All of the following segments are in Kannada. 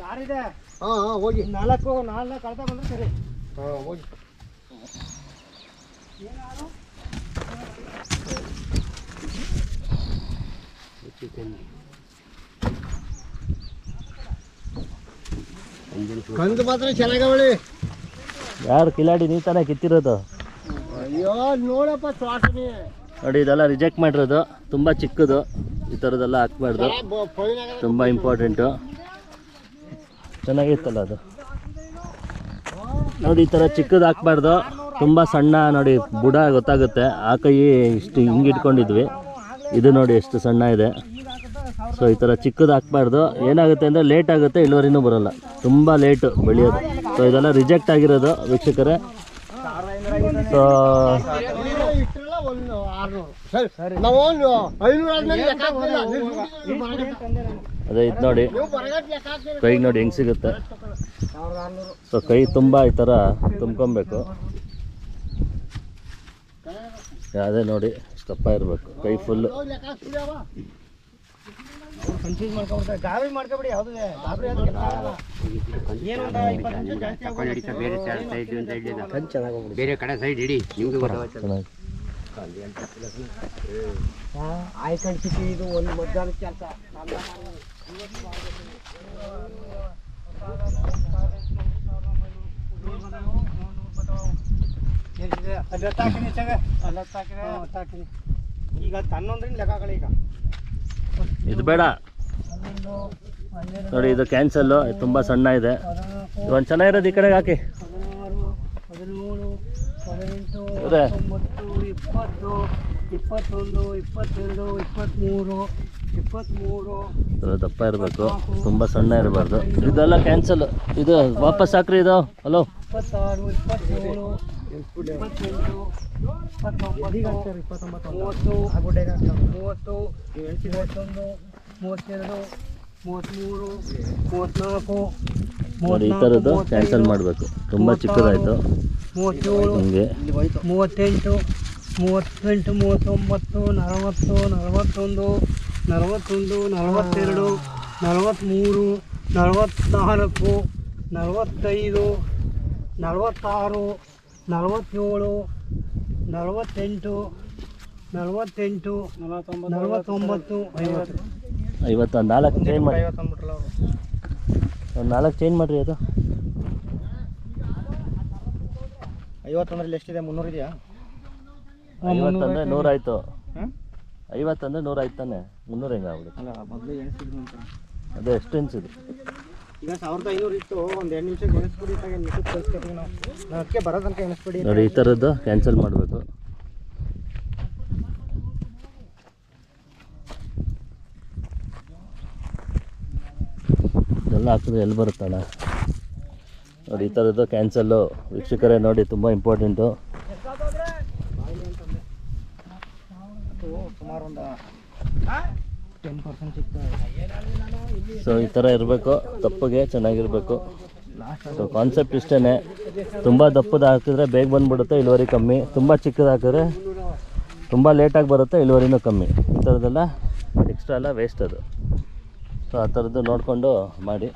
ಯಾರಿದೆ? ಹಾಂ ಹಾಂ ಹೋಗಿ. ನಾಲ್ಕು ನಾಲ್ಕು ಕಳ್ತ ಬಂದ್ರೆ ಸರಿ. ಹಾಂ ಹೋಗಿ. ಕಂದು ಮಾತ್ರ ಚೆನ್ನಾಗವಳಿ ಯಾರು ಕಿಲಾಡಿ ನೀವು ತಾನೇ ಕಿತ್ತಿರೋದು? ಅಯ್ಯೋ ನೋಡಪ್ಪ ಶ್ವಾಸನೆ. ನೋಡಿ ಇದೆಲ್ಲ ರಿಜೆಕ್ಟ್ ಮಾಡಿರೋದು. ತುಂಬ ಚಿಕ್ಕದು. ಈ ಥರದ್ದೆಲ್ಲ ಹಾಕ್ಬಾರ್ದು. ತುಂಬ ಇಂಪಾರ್ಟೆಂಟು ಚೆನ್ನಾಗಿತ್ತಲ್ಲ ಅದು? ನೋಡಿ, ಈ ಥರ ಚಿಕ್ಕದು ಹಾಕ್ಬಾರ್ದು. ತುಂಬ ಸಣ್ಣ, ನೋಡಿ, ಬುಡ ಗೊತ್ತಾಗುತ್ತೆ. ಆ ಕೈ ಇಷ್ಟು ಹಿಂಗೆ ಇಟ್ಕೊಂಡಿದ್ವಿ. ಇದು ನೋಡಿ, ಎಷ್ಟು ಸಣ್ಣ ಇದೆ. ಸೊ ಈ ಥರ ಚಿಕ್ಕದು ಹಾಕ್ಬಾರ್ದು. ಏನಾಗುತ್ತೆ ಅಂದರೆ ಲೇಟ್ ಆಗುತ್ತೆ, ಇಳುವರಿನೂ ಬರೋಲ್ಲ. ತುಂಬ ಲೇಟು ಬೆಳೆಯೋದು. ಸೊ ಇದೆಲ್ಲ ರಿಜೆಕ್ಟ್ ಆಗಿರೋದು ವೀಕ್ಷಕರೇ. ಸೊ ಸರಿ ಅದೇ ಇದು ನೋಡಿ. ಕೈಗೆ ನೋಡಿ ಹೆಂಗೆ ಸಿಗುತ್ತೆ. ಸೊ ಕೈ ತುಂಬ ಈ ಥರ ತುಂಬ್ಕೊಬೇಕು. ಅದೇ ನೋಡಿ ದಪ್ಪ ಇರಬೇಕು ಕೈ ಫುಲ್ಲು. ಬೇರೆ ಕಡೆ ಸೈಡ್ ನಿಮ್ಗೆ ಆಯ್ಕಂಡ್ ಇದು ಒಂದು ಮಧ್ಯಾಹ್ನ ಕೆಲಸ. ಇದು ಬೇಡ. ನೋಡಿ, ಇದು ಕ್ಯಾನ್ಸಲ್ಲು ತುಂಬ ಸಣ್ಣ ಇದೆ. ಒಂದು ಚೆನ್ನಾಗಿರೋದು ಈ ಕಡೆಗೆ ಹಾಕಿ. ಇಪ್ಪತ್ತು ಇಪ್ಪತ್ತೊಂದು, ಇಪ್ಪತ್ತೆರಡು, ಇಪ್ಪತ್ತ್ಮೂರು ಇಪ್ಪತ್ತ್ಮೂರು ಇದು ದಪ್ಪ ಇರಬೇಕು. ತುಂಬ ಸಣ್ಣ ಇರಬಾರ್ದು. ಇದೆಲ್ಲ ಕ್ಯಾನ್ಸಲ್ ಇದು ವಾಪಸ್ ಹಾಕ್ರಿ ಇದು. ಹಲೋ ನೋಡಿ ಈ ಥರದ್ದು ಕ್ಯಾನ್ಸಲ್ ಮಾಡಬೇಕು. ತುಂಬ ಚಿಕ್ಕದಾಯಿತು. ಹಿಂಗೆ. ಮೂವತ್ತೆಂಟು ಮೂವತ್ತೆಂಟು ಮೂವತ್ತೊಂಬತ್ತು ನಲವತ್ತು ನಲವತ್ತೊಂದು ನಲವತ್ತೊಂದು ನಲವತ್ತೆರಡು ನಲವತ್ತ್ಮೂರು ನಲವತ್ತ್ನಾಲ್ಕು ನಲವತ್ತೈದು ನಲವತ್ತಾರು ನಲವತ್ತೇಳು ನಲವತ್ತೆಂಟು ನಲವತ್ತೆಂಟು ನಲವತ್ತೊಂಬತ್ತು ಐವತ್ತು. ಐವತ್ತು ನಾಲ್ಕು ಚೇಂಜ್ ಮಾಡಿ. ಒಂದು ನಾಲ್ಕು ಚೇಂಜ್ ಮಾಡಿರಿ ಅದು. ಐವತ್ತೊಂದರಲ್ಲಿ ಎಷ್ಟಿದೆ? ಮುನ್ನೂರು ಇದೆಯಾ? ಐವತ್ತಂದರೆ ನೂರಾಯಿತು. ಐವತ್ತಂದರೆ ನೂರಾಯ್ತು ತಾನೆ. ಮುನ್ನೂರು ಹೆಂಗೆ ಆಗ್ಬಿಡುತ್ತೆ. ಅಲ್ಲ ಮೊದಲು ಎಣಿಸಿದ್ರು ಅಂತ. ಅದೇ ಎಷ್ಟು ಈಗ ಸಾವಿರದ ಐನೂರು ಇತ್ತು ಒಂದು ಎರಡು ನಿಮಿಷ ಎಣಿಸ್ಬಿಡಿ ಇತ್ತಾಗ ಮಿಕ್ಕಿದ್ದು ಕಳಿಸ್ಕೊತೀವಿ ನಾವು. ನಾವು ಅದಕ್ಕೆ ಬರೋ ತನಕ ಎಣಿಸ್ಬಿಡಿ ನೋಡಿ ಈ ಥರದ್ದು ಕ್ಯಾನ್ಸಲ್ ಮಾಡಬೇಕು. ಎಲ್ಲ ಹಾಕಿದ್ರೆ ಎಲ್ಲಿ ಬರುತ್ತಣ್ಣ ನೋಡಿ ಈ ಥರದ್ದು ಕ್ಯಾನ್ಸಲ್ಲು ವೀಕ್ಷಕರೇ ನೋಡಿ ತುಂಬ ಇಂಪಾರ್ಟೆಂಟು ಸುಮಾರು ಒಂದು ಸೊ ಈ ಥರ ಇರಬೇಕು. ತಪ್ಪಗೆ ಚೆನ್ನಾಗಿರಬೇಕು. ಸೊ ಕಾನ್ಸೆಪ್ಟ್ ಇಷ್ಟೇ ತುಂಬ ದಪ್ಪದ ಹಾಕಿದ್ರೆ ಬೇಗ ಬಂದ್ಬಿಡುತ್ತೆ, ಇಳುವರಿ ಕಮ್ಮಿ. ತುಂಬ ಚಿಕ್ಕದು ಹಾಕಿದ್ರೆ ತುಂಬ ಲೇಟಾಗಿ ಬರುತ್ತೆ, ಇಳುವರಿನೂ ಕಮ್ಮಿ. ಈ ಥರದ್ದೆಲ್ಲ ಎಕ್ಸ್ಟ್ರಾ ಎಲ್ಲ ವೇಸ್ಟ್ ಅದು. ಸೊ ಆ ಥರದ್ದು ನೋಡಿಕೊಂಡು ಮಾಡಿ.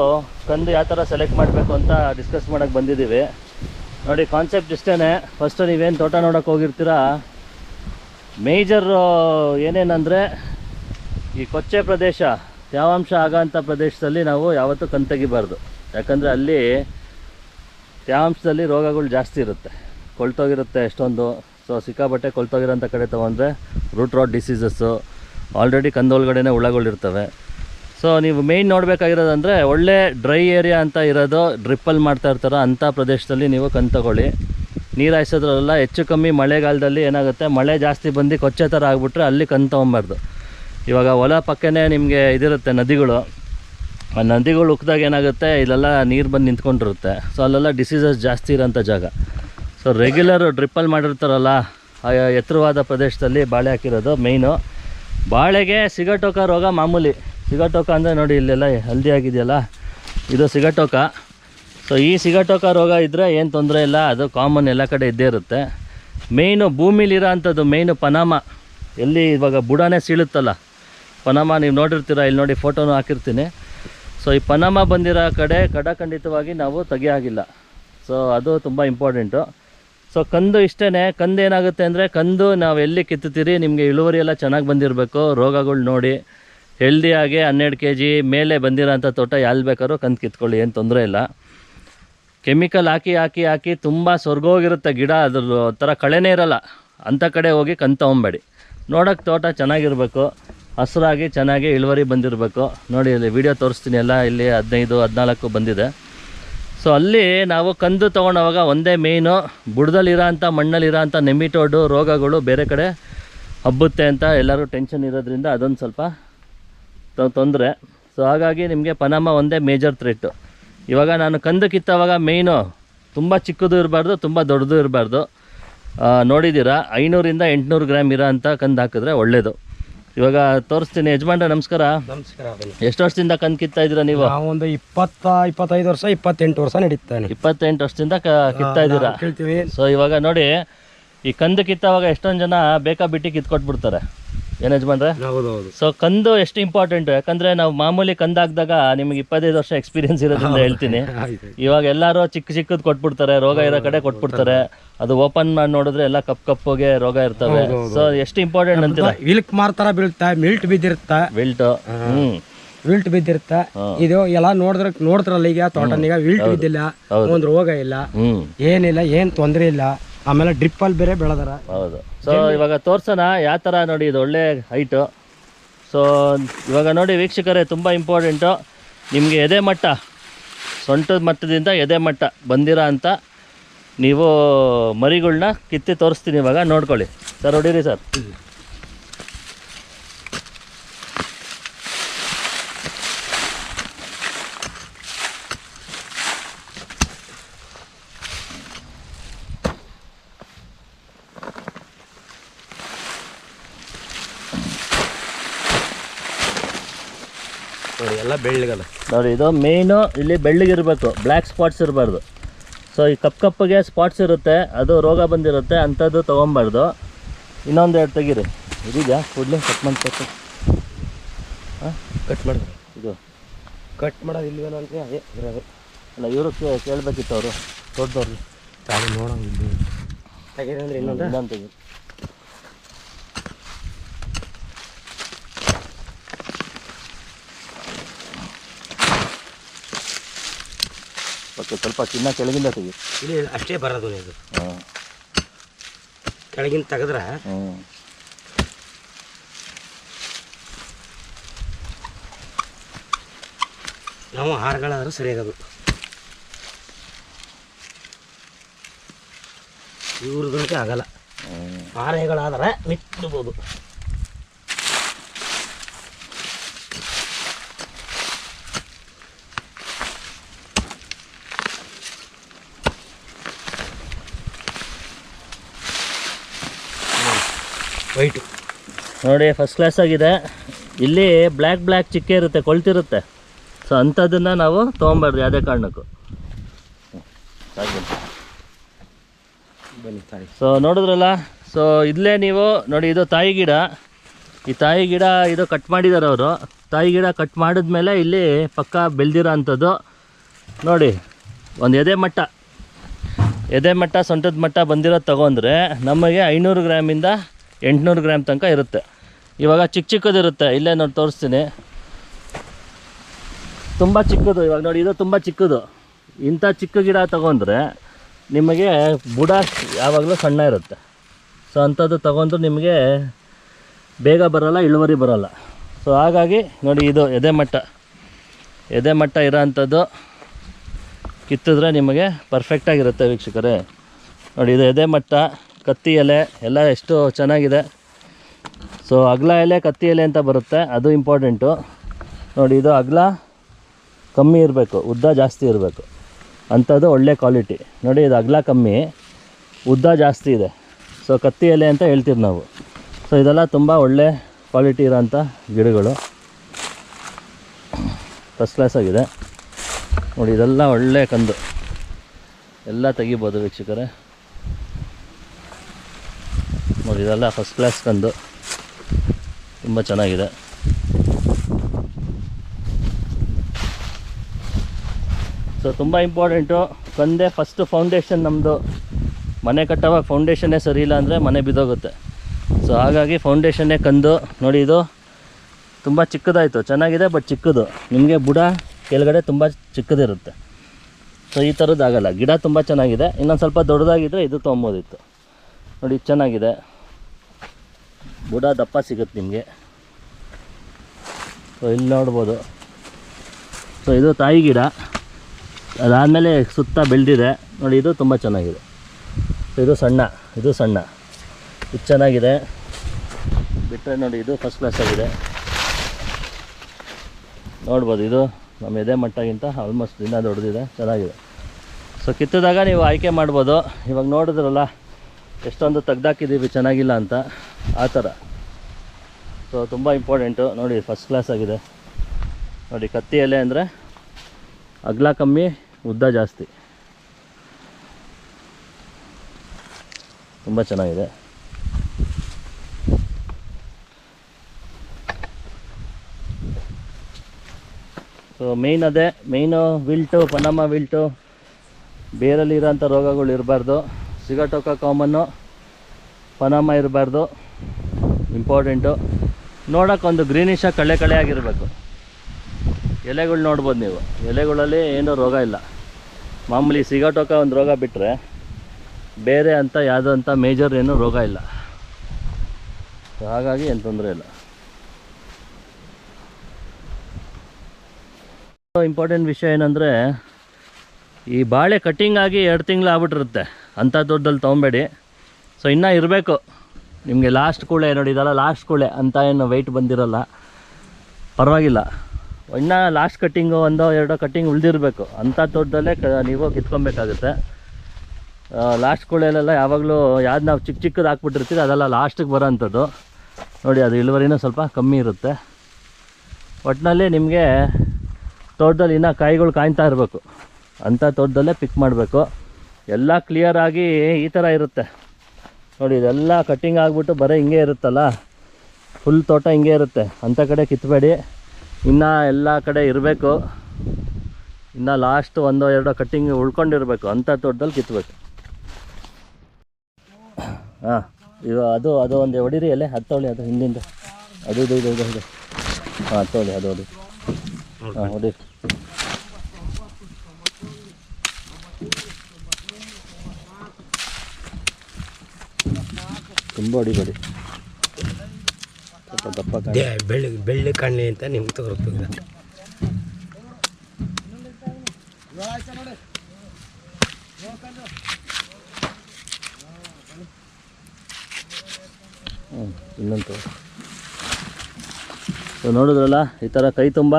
ಸೊ ಕಂದು ಯಾವ ಥರ ಸೆಲೆಕ್ಟ್ ಮಾಡಬೇಕು ಅಂತ ಡಿಸ್ಕಸ್ ಮಾಡೋಕ್ಕೆ ಬಂದಿದ್ದೀವಿ. ನೋಡಿ ಕಾನ್ಸೆಪ್ಟ್ ಇಷ್ಟೇ ಫಸ್ಟು ನೀವೇನು ತೋಟ ನೋಡೋಕೆ ಹೋಗಿರ್ತೀರಾ? ಮೇಜರ್ ಏನೇನಂದರೆ ಈ ಕೊಚ್ಚೆ ಪ್ರದೇಶ ತ್ಯಾವಾಂಶ ಆಗೋಂಥ ಪ್ರದೇಶದಲ್ಲಿ ನಾವು ಯಾವತ್ತೂ ಕಂತಗಿಬಾರ್ದು. ತೆಗಿಬಾರ್ದು ಯಾಕಂದರೆ ಅಲ್ಲಿ ತ್ಯಾವಾಂಶದಲ್ಲಿ ರೋಗಗಳು ಜಾಸ್ತಿ ಇರುತ್ತೆ. ಕೊಳ್ತೋಗಿರುತ್ತೆ ಎಷ್ಟೊಂದು. ಸೊ ಸಿಕ್ಕಾಬಟ್ಟೆ ಕೊಳ್ತೋಗಿರೋಂಥ ಕಡೆ ತೊಗೊಂಡ್ರೆ ರೂಟ್ ರಾಟ್ ಡಿಸೀಸಸ್ಸು ಆಲ್ರೆಡಿ ಕಂದೊಳಗಡೆನೇ ಹುಳಗಳಿರ್ತವೆ. ಸೊ ನೀವು ಮೇಯ್ನ್ ನೋಡಬೇಕಾಗಿರೋದಂದರೆ ಒಳ್ಳೆ ಡ್ರೈ ಏರಿಯಾ ಅಂತ ಇರೋದು ಡ್ರಿಪ್ಪಲ್ಲಿ ಮಾಡ್ತಾ ಇರ್ತಾರೋ ಅಂಥ ಪ್ರದೇಶದಲ್ಲಿ ನೀವು ಕಣ್ ತಗೊಳ್ಳಿ. ನೀರು ಹಾಯಿಸೋದ್ರಲ್ಲ ಹೆಚ್ಚು ಕಮ್ಮಿ ಮಳೆಗಾಲದಲ್ಲಿ ಏನಾಗುತ್ತೆ? ಮಳೆ ಜಾಸ್ತಿ ಬಂದು ಕೊಚ್ಚೆ ಥರ ಆಗಿಬಿಟ್ರೆ ಅಲ್ಲಿ ಕಣ್ ತೊಗೊಬಾರ್ದು. ಇವಾಗ ಹೊಲ ಪಕ್ಕನೇ ನಿಮಗೆ ಇದಿರುತ್ತೆ ನದಿಗಳು. ಆ ನದಿಗಳು ಉಕ್ಕಿದಾಗ ಏನಾಗುತ್ತೆ? ಇಲ್ಲೆಲ್ಲ ನೀರು ಬಂದು ನಿಂತ್ಕೊಂಡಿರುತ್ತೆ. ಸೊ ಅಲ್ಲೆಲ್ಲ ಡಿಸೀಸಸ್ ಜಾಸ್ತಿ ಇರೋಂಥ ಜಾಗ. ಸೊ ರೆಗ್ಯುಲರ್ ಡ್ರಿಪ್ಪಲ್ಲಿ ಮಾಡಿರ್ತಾರಲ್ಲ, ಆ ಎತ್ತರವಾದ ಪ್ರದೇಶದಲ್ಲಿ ಬಾಳೆ ಹಾಕಿರೋದು ಮೇಯ್ನು ಬಾಳೆಗೆ ಸಿಗಟೋಕ ರೋಗ ಮಾಮೂಲಿ. ಸಿಗಟೋಕ ಅಂದರೆ ನೋಡಿ, ಇಲ್ಲೆಲ್ಲ ಹಲ್ದಿ ಆಗಿದೆಯಲ್ಲ? ಇದು ಸಿಗಟೋಕ. ಸೊ ಈ ಸಿಗಟೋಕ ರೋಗ ಇದ್ದರೆ ಏನು ತೊಂದರೆ ಇಲ್ಲ, ಅದು ಕಾಮನ್ ಎಲ್ಲ ಕಡೆ ಇದ್ದೇ ಇರುತ್ತೆ. ಮೇಯ್ನು ಭೂಮಿಲಿರೋ ಅಂಥದ್ದು ಮೇಯ್ನು ಪನಾಮ. ಎಲ್ಲಿ ಇವಾಗ ಬುಡನೇ ಸೀಳುತ್ತಲ್ಲ. ಪನಾಮ ನೀವು ನೋಡಿರ್ತೀರ, ಇಲ್ಲಿ ನೋಡಿ ಫೋಟೋನು ಹಾಕಿರ್ತೀನಿ. ಸೊ ಈ ಪನಾಮ ಬಂದಿರೋ ಕಡೆ ಕಡಖಂಡಿತವಾಗಿ ನಾವು ತೆಗಿಯಾಗಿಲ್ಲ ಸೊ ಅದು ತುಂಬ ಇಂಪಾರ್ಟೆಂಟು ಸೊ ಕಂದು ಇಷ್ಟೇ ಕಂದು ಏನಾಗುತ್ತೆ ಅಂದರೆ, ಕಂದು ನಾವು ಎಲ್ಲಿ ಕಿತ್ತುತ್ತೀರಿ, ನಿಮಗೆ ಇಳುವರಿ ಎಲ್ಲ ಚೆನ್ನಾಗಿ ಬಂದಿರಬೇಕು. ರೋಗಗಳು ನೋಡಿ ಹೆಲ್ದಿಯಾಗಿ ಹನ್ನೆರಡು ಕೆ ಜಿ ಮೇಲೆ ಬಂದಿರೋಂಥ ತೋಟ ಎಲ್ಲಿ ಬೇಕಾದ್ರೂ ಕಂದು ಕಿತ್ಕೊಳ್ಳಿ, ಏನು ತೊಂದರೆ ಇಲ್ಲ. ಕೆಮಿಕಲ್ ಹಾಕಿ ಹಾಕಿ ಹಾಕಿ ತುಂಬ ಸೊರ್ಗೋಗಿರುತ್ತೆ ಗಿಡ. ಅದ್ರ ಥರ ಕಳೆನೇ ಇರಲ್ಲ. ಅಂಥ ಕಡೆ ಹೋಗಿ ಕಂದು ಹೊಂಬೇಡಿ ನೋಡೋಕ್ಕೆ ತೋಟ ಚೆನ್ನಾಗಿರಬೇಕು. ಹಸಿರಾಗಿ ಚೆನ್ನಾಗಿ ಇಳುವರಿ ಬಂದಿರಬೇಕು. ನೋಡಿ, ಇಲ್ಲಿ ವಿಡಿಯೋ ತೋರಿಸ್ತೀನಿ ಎಲ್ಲ. ಇಲ್ಲಿ ಹದಿನೈದು, ಹದಿನಾಲ್ಕು ಬಂದಿದೆ. ಸೊ ಅಲ್ಲಿ ನಾವು ಕಂದು ತೊಗೊಂಡವಾಗ ಒಂದೇ ಮೇಯ್ನು ಬುಡದಲ್ಲಿರೋ ಅಂಥ ಮಣ್ಣಲ್ಲಿರೋ ಅಂಥ ನೆಮಿಟೋಡು ರೋಗಗಳು ಬೇರೆ ಕಡೆ ಹಬ್ಬುತ್ತೆ ಅಂತ ಎಲ್ಲರೂ ಟೆನ್ಷನ್ ಇರೋದ್ರಿಂದ ಅದೊಂದು ಸ್ವಲ್ಪ ತೊಂದರೆ. ಸೊ ಹಾಗಾಗಿ ನಿಮಗೆ ಪನಾಮ ಒಂದೇ ಮೇಜರ್ ಥ್ರೆಟ್ಟು ಇವಾಗ ನಾನು ಕಂದು ಕಿತ್ತವಾಗ ಮೇಯ್ನು ತುಂಬ ಚಿಕ್ಕದು ಇರಬಾರ್ದು ತುಂಬ ದೊಡ್ಡದು ಇರಬಾರ್ದು. ನೋಡಿದ್ದೀರಾ ಐನೂರಿಂದ ಎಂಟುನೂರು ಗ್ರಾಮ್ ಇರೋ ಅಂತ ಕಂದು ಹಾಕಿದ್ರೆ ಒಳ್ಳೆಯದು ಇವಾಗ ತೋರಿಸ್ತೀನಿ ಯಜಮಾನ್ರ ನಮಸ್ಕಾರ. ನಮಸ್ಕಾರ ಎಷ್ಟು ವರ್ಷದಿಂದ ಕಂದು ಕಿತ್ತಾ ಇದ್ದೀರಾ ನೀವು? ಒಂದು ಇಪ್ಪತ್ತ ಇಪ್ಪತ್ತೈದು ವರ್ಷ ಇಪ್ಪತ್ತೆಂಟು ವರ್ಷ ನಡೀತಾನೆ ಇಪ್ಪತ್ತೆಂಟು ವರ್ಷದಿಂದ ಕಿತ್ತಾ ಇದ್ದೀರಾ? ಸೊ ಇವಾಗ ನೋಡಿ ಈ ಕಂದು ಕಿತ್ತವಾಗ ಎಷ್ಟೊಂದು ಜನ ಬೇಕಾ ಬಿಟ್ಟು ಕಿತ್ಕೊಟ್ಬಿಡ್ತಾರೆ. ಏನು ಯಜಮಾನ್ರೆ? ಹೌದೌದು. ಸೊ ಕಂದು ಎಷ್ಟು ಇಂಪಾರ್ಟೆಂಟ್ ಯಾಕಂದ್ರೆ ನಾವು ಮಾಮೂಲಿ ಕಂದು ಹಾಕಿದಾಗ ನಿಮಗೆ ಇಪ್ಪತ್ತೈದು ವರ್ಷ ಎಕ್ಸ್ಪೀರಿಯನ್ಸ್ ಇರೋದ್ರಿಂದ ಹೇಳ್ತೀನಿ. ಇವಾಗ ಎಲ್ಲರೂ ಚಿಕ್ಕ ಚಿಕ್ಕದ್ ಕೊಟ್ಬಿಡ್ತಾರೆ ರೋಗ ಇರೋ ಕಡೆ ಕೊಟ್ಬಿಡ್ತಾರೆ. ಅದು ಓಪನ್ ಮಾಡಿ ನೋಡಿದ್ರೆ ಎಲ್ಲ ಕಪ್ ಕಪ್ಪಗೆ ರೋಗ ಇರ್ತವೆ. ಸೊ ಎಷ್ಟು ಇಂಪಾರ್ಟೆಂಟ್ ಅಂತೀರಾ? ವಿಲ್ಕ್ ಮಾರ್ತಾರ ಬೀಳ್ತಾ ಮಿಲ್ಟ್ ಬಿದ್ದಿರುತ್ತ ವಿಲ್ಟ್ ಹ್ಮ್. ವಿಲ್ಟ್ ಬಿದ್ದಿರುತ್ತ ಇದು ಎಲ್ಲ ನೋಡಿದ್ರ ನೋಡ್ತಾರಲ್ಲ ಈಗ ತೋಟನೀಗ ವಿಲ್ಟ್ ಬಿದ್ದಿಲ್ಲ ಒಂದ್ ರೋಗ ಇಲ್ಲ. ಏನಿಲ್ಲ ಏನ್ ತೊಂದ್ರೆ ಇಲ್ಲ. ಆಮೇಲೆ ಡ್ರಿಪ್ ಅಲ್ಲಿ ಬೇರೆ ಬೆಳೆದಾರ. ಹೌದು. ಸೊ ಇವಾಗ ತೋರ್ಸೋಣ ಯಾವ ಥರ ನೋಡಿ ಇದು ಒಳ್ಳೆ ಹೈಟು ಸೊ ಇವಾಗ ನೋಡಿ ವೀಕ್ಷಕರೇ ತುಂಬ ಇಂಪಾರ್ಟೆಂಟು ನಿಮಗೆ ಎದೆ ಮಟ್ಟ ಸೊಂಟದ ಮಟ್ಟದಿಂದ ಎದೆ ಮಟ್ಟ ಬಂದಿರೋ ಅಂತ ನೀವು ಮರಿಗಳ್ನ ಕಿತ್ತಿ ತೋರಿಸ್ತೀನಿ ಇವಾಗ ನೋಡ್ಕೊಳ್ಳಿ. ಸರ್ ಹೊಡೀರಿ ಸರ್ ನೋಡಿ ಎಲ್ಲ ಬೆಳ್ಳಗಲ್ಲ ನೋಡಿ ಇದು ಮೇಯ್ನು ಇಲ್ಲಿ ಬೆಳ್ಳಗಿರಬೇಕು ಬ್ಲ್ಯಾಕ್ ಸ್ಪಾಟ್ಸ್ ಇರಬಾರ್ದು. ಸೊ ಈ ಕಪ್ ಕಪ್ಪಗೆ ಸ್ಪಾಟ್ಸ್ ಇರುತ್ತೆ ಅದು ರೋಗ ಬಂದಿರುತ್ತೆ ಅಂಥದ್ದು ತೊಗೊಬಾರ್ದು. ಇನ್ನೊಂದು ಎರಡು ತೆಗೀರಿ. ಇದೀಗ ಕೂಡಲೇ ಕಟ್ ಮಾಡ್ಬೇಕು ಕಟ್ ಮಾಡಿ ಇದು. ಕಟ್ ಮಾಡೋದು ಇಲ್ವೇನೋ ಅಂದರೆ ಅದೇ ಇರೋದು. ಅಲ್ಲ ಇವರು ಕೇಳಬೇಕಿತ್ತು ಅವರು. ದೊಡ್ಡವ್ರು ತಾಳಿ ನೋಡೋಣ ಇಲ್ಲಿ ತೆಗೀರಿ ಅಂದರೆ ಇನ್ನೊಂದು? ಇನ್ನೊಂದು ತೆಗೀರಿ. ಓಕೆ ಸ್ವಲ್ಪ ಚಿನ್ನ ಕೆಳಗಿಂದ ತೆಗಿ ಇಲ್ಲಿ ಅಷ್ಟೇ ಬರೋದು ಇದು ಹಾಂ ಕೆಳಗಿಂದ ತೆಗೆದ್ರೆ ಹ್ಞೂ ನಾವು ಹಾರಗಳಾದ್ರೆ ಸರಿಯಾಗದು. ಇವ್ರದಕ್ಕೆ ಆಗಲ್ಲ. ಆನೆಗಳಾದ್ರೆ ಮಿಟ್ಬೋದು. ವೈಟು ನೋಡಿ ಫಸ್ಟ್ ಕ್ಲಾಸ್ ಆಗಿದೆ. ಇಲ್ಲಿ ಬ್ಲ್ಯಾಕ್ ಬ್ಲ್ಯಾಕ್ ಚಿಕ್ಕೆ ಇರುತ್ತೆ ಕೊಳ್ತಿರುತ್ತೆ ಸೊ ಅಂಥದ್ದನ್ನು ನಾವು ತೊಗೊಬಾರ್ದು ಯಾವುದೇ ಕಾರಣಕ್ಕೂ. ಸೊ ನೋಡಿದ್ರಲ್ಲ? ಸೊ ಇಲ್ಲೇ ನೀವು ನೋಡಿ ಇದು ತಾಯಿ ಗಿಡ. ಈ ತಾಯಿ ಗಿಡ ಇದು ಕಟ್ ಮಾಡಿದ್ದಾರೆ ಅವರು. ತಾಯಿ ಗಿಡ ಕಟ್ ಮಾಡಿದ್ಮೇಲೆ ಇಲ್ಲಿ ಪಕ್ಕ ಬೆಳೆದಿರೋ ಅಂಥದ್ದು ನೋಡಿ ಒಂದು ಎದೆ ಮಟ್ಟ. ಎದೆ ಮಟ್ಟ ಸೊಂಟದ ಮಟ್ಟ ಬಂದಿರೋದು ತಗೊಂಡ್ರೆ ನಮಗೆ ಐನೂರು ಗ್ರಾಮಿಂದ ಎಂಟುನೂರು ಗ್ರಾಮ್ ತನಕ ಇರುತ್ತೆ. ಇವಾಗ ಚಿಕ್ಕ ಚಿಕ್ಕದಿರುತ್ತೆ ಇಲ್ಲೇ ನೋಡಿ ತೋರಿಸ್ತೀನಿ. ತುಂಬ ಚಿಕ್ಕದು ಇವಾಗ ನೋಡಿ, ಇದು ತುಂಬ ಚಿಕ್ಕದು. ಇಂಥ ಚಿಕ್ಕ ಗಿಡ ತಗೊಂಡ್ರೆ ನಿಮಗೆ ಬುಡ ಯಾವಾಗಲೂ ಸಣ್ಣ ಇರುತ್ತೆ. ಸೊ ಅಂಥದ್ದು ತೊಗೊಂಡ್ರು ನಿಮಗೆ ಬೇಗ ಬರೋಲ್ಲ, ಇಳುವರಿ ಬರೋಲ್ಲ. ಸೊ ಹಾಗಾಗಿ ನೋಡಿ ಇದು ಎದೆ ಮಟ್ಟ. ಎದೆ ಮಟ್ಟ ಇರೋ ಅಂಥದ್ದು ಕಿತ್ತಿದ್ರೆ ನಿಮಗೆ ಪರ್ಫೆಕ್ಟಾಗಿರುತ್ತೆ ವೀಕ್ಷಕರೇ. ನೋಡಿ, ಇದು ಎದೆ ಮಟ್ಟ. ಕತ್ತಿ ಎಲೆ ಎಲ್ಲ ಎಷ್ಟು ಚೆನ್ನಾಗಿದೆ. ಸೊ ಅಗಲ ಎಲೆ ಕತ್ತಿ ಎಲೆ ಅಂತ ಬರುತ್ತೆ. ಅದು ಇಂಪಾರ್ಟೆಂಟು ನೋಡಿ, ಇದು ಅಗಲ ಕಮ್ಮಿ ಇರಬೇಕು. ಉದ್ದ ಜಾಸ್ತಿ ಇರಬೇಕು. ಅಂಥದ್ದು ಒಳ್ಳೆ ಕ್ವಾಲಿಟಿ ನೋಡಿ, ಇದು ಅಗಲ ಕಮ್ಮಿ, ಉದ್ದ ಜಾಸ್ತಿ ಇದೆ. ಸೊ ಕತ್ತಿ ಎಲೆ ಅಂತ ಹೇಳ್ತೀವಿ ನಾವು. ಸೊ ಇದೆಲ್ಲ ತುಂಬ ಒಳ್ಳೆ ಕ್ವಾಲಿಟಿ ಇರೋಂಥ ಗಿಡಗಳು. ಫಸ್ಟ್ ಕ್ಲಾಸ್ ಆಗಿದೆ. ನೋಡಿ, ಇದೆಲ್ಲ ಒಳ್ಳೆ ಕಂದು. ಎಲ್ಲ ತೆಗಿಬೋದು ವೀಕ್ಷಕರೇ. ನೋಡಿ, ಇದೆಲ್ಲ ಫಸ್ಟ್ ಕ್ಲಾಸ್ ಕಂದು. ತುಂಬ ಚೆನ್ನಾಗಿದೆ. ಸೊ ತುಂಬ ಇಂಪಾರ್ಟೆಂಟು ಕಂದೇ ಫಸ್ಟು ಫೌಂಡೇಶನ್ ನಮ್ಮದು ಮನೆ ಕಟ್ಟೋವಾಗ ಫೌಂಡೇಶನ್ನೇ ಸರಿ ಇಲ್ಲ ಅಂದರೆ ಮನೆ ಬಿದ್ದೋಗುತ್ತೆ. ಸೊ ಹಾಗಾಗಿ ಫೌಂಡೇಶನ್ನೇ ಕಂದು. ನೋಡಿ, ಇದು ತುಂಬ ಚಿಕ್ಕದಾಯಿತು. ಚೆನ್ನಾಗಿದೆ ಬಟ್ ಚಿಕ್ಕದು. ನಿಮಗೆ ಬುಡ ಕೆಳಗಡೆ ತುಂಬ ಚಿಕ್ಕದಿರುತ್ತೆ. ಸೊ ಈ ಥರದ್ದು ಆಗೋಲ್ಲ. ಗಿಡ ತುಂಬ ಚೆನ್ನಾಗಿದೆ. ಇನ್ನೊಂದು ಸ್ವಲ್ಪ ದೊಡ್ಡದಾಗಿದ್ದರೆ ಇದು ತೊಂಬೋದಿತ್ತು. ನೋಡಿ, ಚೆನ್ನಾಗಿದೆ. ಬುಡ ದಪ್ಪ ಸಿಗುತ್ತೆ ನಿಮಗೆ. ಸೊ ಇಲ್ಲಿ ನೋಡ್ಬೋದು. ಸೊ ಇದು ತಾಯಿ ಗಿಡ. ಅದಾದಮೇಲೆ ಸುತ್ತ ಬೆಳೆದಿದೆ. ನೋಡಿ, ಇದು ತುಂಬ ಚೆನ್ನಾಗಿದೆ. ಇದು ಸಣ್ಣ ಇದು ಸಣ್ಣ. ಇದು ಚೆನ್ನಾಗಿದೆ. ಬಿಟ್ಟರೆ ನೋಡಿ, ಇದು ಫಸ್ಟ್ ಕ್ಲಾಸ್ ಆಗಿದೆ. ನೋಡ್ಬೋದು, ಇದು ನಮ್ಮ ಎದೆ ಮಟ್ಟಗಿಂತ ಆಲ್ಮೋಸ್ಟ್ ದಿನ ದೊಡ್ಡದಿದೆ. ಚೆನ್ನಾಗಿದೆ. ಸೊ ಕಿತ್ತಿದಾಗ ನೀವು ಆಯ್ಕೆ ಮಾಡ್ಬೋದು. ಇವಾಗ ನೋಡಿದ್ರಲ್ಲ ಎಷ್ಟೊಂದು ತೆಗ್ದಾಕಿದ್ದೀವಿ, ಚೆನ್ನಾಗಿಲ್ಲ ಅಂತ. ಆ ಥರ. ಸೊ ತುಂಬ ಇಂಪಾರ್ಟೆಂಟು ನೋಡಿ ಫಸ್ಟ್ ಕ್ಲಾಸ್ ಆಗಿದೆ. ನೋಡಿ, ಕತ್ತಿ ಎಲೆ ಅಂದರೆ ಅಗಲ ಕಮ್ಮಿ, ಉದ್ದ ಜಾಸ್ತಿ. ತುಂಬ ಚೆನ್ನಾಗಿದೆ. ಸೊ ಮೇಯ್ನ್ ಅದೇ ಮೇಯ್ನು ವಿಲ್ಟು, ಪನಮ ವಿಲ್ಟು ಬೇರಲ್ಲಿ ಇರೋಂಥ ರೋಗಗಳು ಇರಬಾರ್ದು. ಸಿಗಟೋಕ ಕಾಮನ್ನು ಪನಾಮ ಇರಬಾರ್ದು ಇಂಪಾರ್ಟೆಂಟು ನೋಡೋಕ್ಕೊಂದು ಗ್ರೀನಿಶಾಗಿ ಕಳೆ ಕಳೆ ಆಗಿರಬೇಕು. ಎಲೆಗಳು ನೋಡ್ಬೋದು ನೀವು. ಎಲೆಗಳಲ್ಲಿ ಏನೂ ರೋಗ ಇಲ್ಲ. ಮಾಮೂಲಿ ಸಿಗಟೋಕ ಒಂದು ರೋಗ ಬಿಟ್ಟರೆ ಬೇರೆ ಅಂತ ಯಾವುದೋ ಅಂತ ಮೇಜರ್ ಏನೂ ರೋಗ ಇಲ್ಲ. ಹಾಗಾಗಿ ಏನು ತೊಂದರೆ ಇಲ್ಲ. ಇಂಪಾರ್ಟೆಂಟ್ ವಿಷಯ ಏನಂದರೆ ಈ ಬಾಳೆ ಕಟ್ಟಿಂಗ್ ಆಗಿ ಎರಡು ತಿಂಗಳು ಆಗ್ಬಿಟ್ಟಿರುತ್ತೆ. ಅಂಥ ದೊಡ್ಡದಲ್ಲಿ ತೊಗೊಬೇಡಿ. ಸೊ ಇನ್ನೂ ಇರಬೇಕು. ನಿಮಗೆ ಲಾಸ್ಟ್ ಕೂಳೆ ನೋಡಿ, ಇದೆಲ್ಲ ಲಾಸ್ಟ್ ಕೂಳೆ ಅಂತ ಏನು ವೆಯ್ಟ್ ಬಂದಿರಲ್ಲ. ಪರವಾಗಿಲ್ಲ. ಇನ್ನೂ ಲಾಸ್ಟ್ ಕಟ್ಟಿಂಗು ಒಂದೋ ಎರಡೋ ಕಟ್ಟಿಂಗ್ ಉಳಿದಿರಬೇಕು. ಅಂಥ ತೋಟದಲ್ಲೇ ಕ ನೀವು ಕಿತ್ಕೊಬೇಕಾಗುತ್ತೆ. ಲಾಸ್ಟ್ ಕೂಳೆಲೆಲ್ಲ ಯಾವಾಗಲೂ ಯಾವ್ದು ನಾವು ಚಿಕ್ಕ ಚಿಕ್ಕದು ಹಾಕ್ಬಿಟ್ಟಿರ್ತೀವಿ, ಅದೆಲ್ಲ ಲಾಸ್ಟಿಗೆ ಬರೋ ಅಂಥದ್ದು ನೋಡಿ, ಅದು ಇಳುವರಿನೂ ಸ್ವಲ್ಪ ಕಮ್ಮಿ ಇರುತ್ತೆ. ಒಟ್ಟಿನಲ್ಲಿ ನಿಮಗೆ ತೋಟದಲ್ಲಿ ಇನ್ನೂ ಕಾಯಿಗಳು ಕಾಯ್ತಾ ಇರಬೇಕು. ಅಂಥ ತೋಟದಲ್ಲೇ ಪಿಕ್ ಮಾಡಬೇಕು. ಎಲ್ಲ ಕ್ಲಿಯರಾಗಿ ಈ ಥರ ಇರುತ್ತೆ. ನೋಡಿ, ಇದೆಲ್ಲ ಕಟ್ಟಿಂಗ್ ಆಗಿಬಿಟ್ಟು ಬರೀ ಹಿಂಗೆ ಇರುತ್ತಲ್ಲ? ಫುಲ್ ತೋಟ ಹಿಂಗೆ ಇರುತ್ತೆ. ಅಂಥ ಕಡೆ ಕಿತ್ತಬೇಡಿ ಇನ್ನು ಎಲ್ಲ ಕಡೆ ಇರಬೇಕು. ಇನ್ನು ಲಾಸ್ಟ್ ಒಂದೋ ಎರಡೋ ಕಟ್ಟಿಂಗ್ ಉಳ್ಕೊಂಡಿರಬೇಕು. ಅಂಥ ತೋಟದಲ್ಲಿ ಕಿತ್ತಬೇಕು ಹಾಂ ಇವ ಅದು ಅದು ಒಂದು ಹೊಡೀರಿ ಅಲ್ಲೇ ಹತ್ತೋಳಿ ಅದು ಹಿಂದಿಂದ. ಅದು, ಇದು ಇದು ಇದು ಇದು. ಹಾಂ ಹತ್ತೋಳಿ ಅದು ಹೊಡಿ ಹಾಂ, ಹೊಡಿ. ತುಂಬ ಹೊಡಿಬೇಡಿ ಸ್ವಲ್ಪ ದಪ್ಪ ಬೆಳ್ಳಿ ಬೆಳ್ಳಿ ಕಾಣಲಿ ಅಂತ ನಿಮ್ಗೆ ತೋರಿಸ್ಬೇಕು ಹ್ಞೂ ಇನ್ನೊಂದು. ಸೊ ನೋಡಿದ್ರಲ್ಲ ಈ ಥರ ಕೈ ತುಂಬ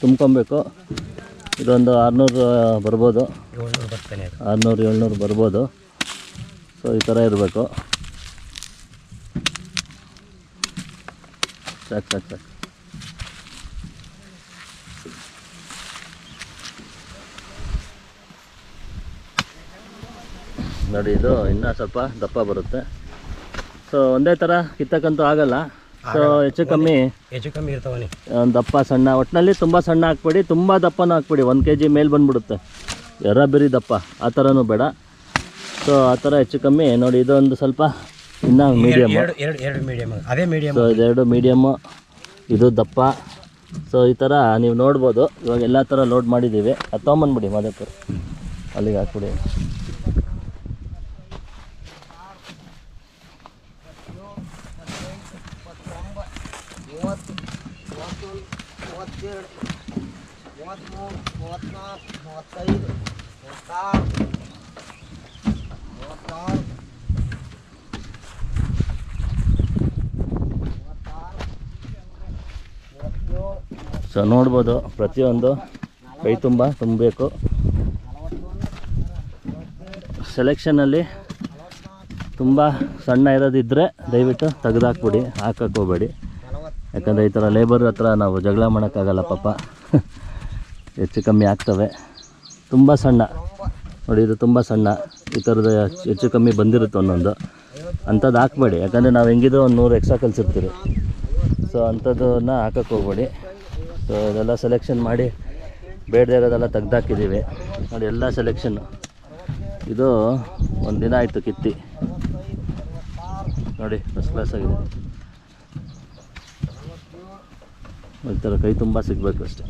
ತುಂಬ್ಕೊಬೇಕು. ಇದೊಂದು ಆರುನೂರು ಬರ್ಬೋದು. ಏಳ್ನೂರು ಬರ್ತಾನೆ ಅದು. ಆರುನೂರು ಏಳ್ನೂರು ಬರ್ಬೋದು. ಸೊ ಈ ಥರ ಇರಬೇಕು. ಸಾಕು ಸಾಕು ಸಾಕು ನೋಡಿ ಇದು ಇನ್ನೂ ಸ್ವಲ್ಪ ದಪ್ಪ ಬರುತ್ತೆ. ಸೊ ಒಂದೇ ತರ ಕಿತ್ತಕ್ಕಂತೂ ಆಗಲ್ಲ. ಸೊ ಹೆಚ್ಚು ಕಮ್ಮಿ ಹೆಚ್ಚು ಕಮ್ಮಿ ಇರ್ತಾವನಿ ಒಂದು ದಪ್ಪ ಸಣ್ಣ ಒಟ್ಟಿನಲ್ಲಿ ತುಂಬಾ ಸಣ್ಣ ಹಾಕ್ಬೇಡಿ ತುಂಬಾ ದಪ್ಪನೂ ಹಾಕ್ಬಿಡಿ. ಒಂದು ಕೆ ಜಿ ಮೇಲೆ ಬಂದ್ಬಿಡುತ್ತೆ. ಎರ ಬಿರಿ ದಪ್ಪ. ಆ ಥರನೂ ಬೇಡ. ಸೊ ಆ ಥರ ಹೆಚ್ಚು ಕಮ್ಮಿ. ನೋಡಿ ಇದೊಂದು ಸ್ವಲ್ಪ ಇನ್ನೂ ಮೀಡಿಯಮ್ ಎರಡು ಎರಡು ಎರಡು ಮೀಡಿಯಮ್ ಅದೇ ಮೀಡಿಯಮ್ ಸೊ ಇದೆರಡು ಮೀಡಿಯಮ್ಮು ಇದು ದಪ್ಪ. ಸೊ ಈ ಥರ ನೀವು ನೋಡ್ಬೋದು. ಇವಾಗ ಎಲ್ಲ ಥರ ಲೋಡ್ ಮಾಡಿದ್ದೀವಿ. ಅದು ತೊಗೊಂಬಂದ್ಬಿಡಿ ಮಾದೇಪುರ. ಅಲ್ಲಿಗೆ ಹಾಕ್ಬಿಡಿ. ಮೂವತ್ತು ಮೂವತ್ತೊಂದು ಸೊ ನೋಡ್ಬೋದು, ಪ್ರತಿಯೊಂದು ಕೈ ತುಂಬ, ತುಂಬಬೇಕು. ಸೆಲೆಕ್ಷನಲ್ಲಿ ತುಂಬ ಸಣ್ಣ ಇರೋದಿದ್ದರೆ ದಯವಿಟ್ಟು ತೆಗೆದಾಕ್ಬಿಡಿ, ಹಾಕಕ್ಕೆ ಹೋಗಬೇಡಿ. ಯಾಕಂದರೆ ಈ ಥರ ಲೇಬರ್ ಹತ್ರ ನಾವು ಜಗಳ ಮಾಡೋಕ್ಕಾಗಲ್ಲ ಪಾಪ. ಹೆಚ್ಚು ಕಮ್ಮಿ ಆಗ್ತವೆ. ತುಂಬ ಸಣ್ಣ. ನೋಡಿ, ಇದು ತುಂಬ ಸಣ್ಣ. ಈ ಥರದ ಹೆಚ್ಚು ಕಮ್ಮಿ ಬಂದಿರುತ್ತೆ ಒಂದೊಂದು. ಅಂಥದ್ದು ಹಾಕ್ಬೇಡಿ. ಯಾಕಂದರೆ ನಾವು ಹೆಂಗಿದ್ರು ಒಂದು ನೂರು ಎಕ್ಸ್ಟ್ರಾ ಕಲಿಸಿರ್ತೀವಿ ಸೊ ಅಂಥದ್ದನ್ನು ಹಾಕಕ್ಕೆ ಹೋಗ್ಬೇಡಿ. ಸೊ ಅದೆಲ್ಲ ಸೆಲೆಕ್ಷನ್ ಮಾಡಿ ಬೇಡದೇ ಇರೋದೆಲ್ಲ ತೆಗ್ದಾಕಿದ್ದೀವಿ. ನೋಡಿ, ಎಲ್ಲ ಸೆಲೆಕ್ಷನ್ನು ಇದು ಒಂದು ದಿನ ಆಯಿತು ಕಿತ್ತಿ. ನೋಡಿ ಫಸ್ಟ್ ಕ್ಲಾಸ್ ಆಗಿದೆ. ಈ ಥರ ಕೈ ತುಂಬ ಸಿಗಬೇಕು ಅಷ್ಟೆ.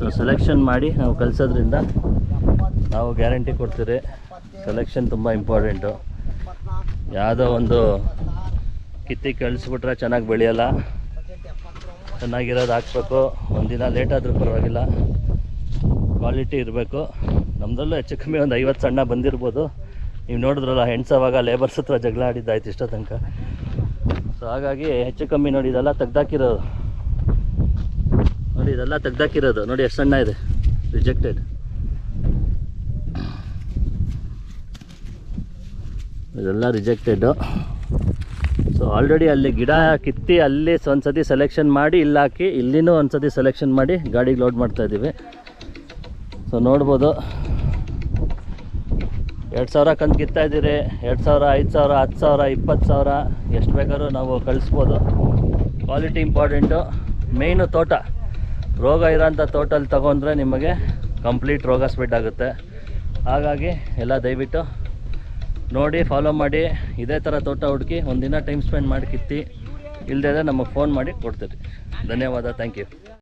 ಸೊ ಸೆಲೆಕ್ಷನ್ ಮಾಡಿ ನಾವು ಕಲಿಸೋದ್ರಿಂದ ನಾವು ಗ್ಯಾರಂಟಿ ಕೊಡ್ತೀರಿ. ಸೆಲೆಕ್ಷನ್ ತುಂಬ ಇಂಪಾರ್ಟೆಂಟು ಯಾವುದೋ ಒಂದು ಕಿತ್ತಿ ಕಳಿಸ್ಬಿಟ್ರೆ ಚೆನ್ನಾಗಿ ಬೆಳೆಯಲ್ಲ. ಚೆನ್ನಾಗಿರೋದು ಹಾಕ್ಬೇಕು. ಒಂದಿನ ಲೇಟ್ ಆದರೂ ಪರವಾಗಿಲ್ಲ. ಕ್ವಾಲಿಟಿ ಇರಬೇಕು. ನಮ್ಮದಲ್ಲೂ ಹೆಚ್ಚು ಕಮ್ಮಿ ಒಂದು ಐವತ್ತು ಸಣ್ಣ ಬಂದಿರ್ಬೋದು. ನೀವು ನೋಡಿದ್ರಲ್ಲ ಹೆಣ್ಸವಾಗ ಲೇಬರ್ಸ್ ಹತ್ರ ಜಗಳ ಆಡಿದ್ದಾಯ್ತು ಇಷ್ಟೋ ತನಕ. ಸೊ ಹಾಗಾಗಿ ಹೆಚ್ಚು ಕಮ್ಮಿ ನೋಡಿ, ಇದೆಲ್ಲ ತೆಗ್ದಾಕಿರೋದು. ನೋಡಿ, ಇದೆಲ್ಲ ತೆಗ್ದಾಕಿರೋದು. ನೋಡಿ, ಎಷ್ಟು ಸಣ್ಣ ಇದೆ. ರಿಜೆಕ್ಟೆಡ್ ಇದೆಲ್ಲ ರಿಜೆಕ್ಟೆಡ್ಡು ಸೊ ಆಲ್ರೆಡಿ ಅಲ್ಲಿ ಗಿಡ ಕಿತ್ತಿ ಅಲ್ಲಿ ಒಂದು ಸತಿ ಸೆಲೆಕ್ಷನ್ ಮಾಡಿ, ಇಲ್ಲಿ ಹಾಕಿ ಇಲ್ಲಿನೂ ಒಂದು ಸತಿ ಸೆಲೆಕ್ಷನ್ ಮಾಡಿ ಗಾಡಿಗೆ ಲೋಡ್ ಮಾಡ್ತಾ ಇದ್ದೀವಿ. ಸೊ ನೋಡ್ಬೋದು. ಎರಡು ಸಾವಿರ ಕಂತು ಕಿತ್ತಾ ಇದ್ದೀರಿ. ಎರಡು ಸಾವಿರ, ಐದು ಸಾವಿರ ಹತ್ತು ಸಾವಿರ ಇಪ್ಪತ್ತು ಸಾವಿರ. ಎಷ್ಟು ಬೇಕಾದ್ರೂ ನಾವು ಕಳಿಸ್ಬೋದು. ಕ್ವಾಲಿಟಿ ಇಂಪಾರ್ಟೆಂಟು ಮೇಯ್ನು ತೋಟ. ರೋಗ ಇರೋಂಥ ತೋಟಲ್ಲಿ ತೊಗೊಂಡ್ರೆ ನಿಮಗೆ ಕಂಪ್ಲೀಟ್ ರೋಗ ಸ್ಪ್ರೆಡ್ ಆಗುತ್ತೆ. ಹಾಗಾಗಿ ಎಲ್ಲ ದಯವಿಟ್ಟು ನೋಡಿ ಫಾಲೋ ಮಾಡಿ. ಇದೇ ಥರ ತೋಟ ಹುಡುಕಿ ಒಂದಿನ ಟೈಮ್ ಸ್ಪೆಂಡ್ ಮಾಡಿ ಕಿತ್ತಿ. ಇಲ್ಲದೇ ನಮಗೆ ಫೋನ್ ಮಾಡಿ ಕೊಡ್ತೀರಿ ಧನ್ಯವಾದ ಥ್ಯಾಂಕ್ ಯು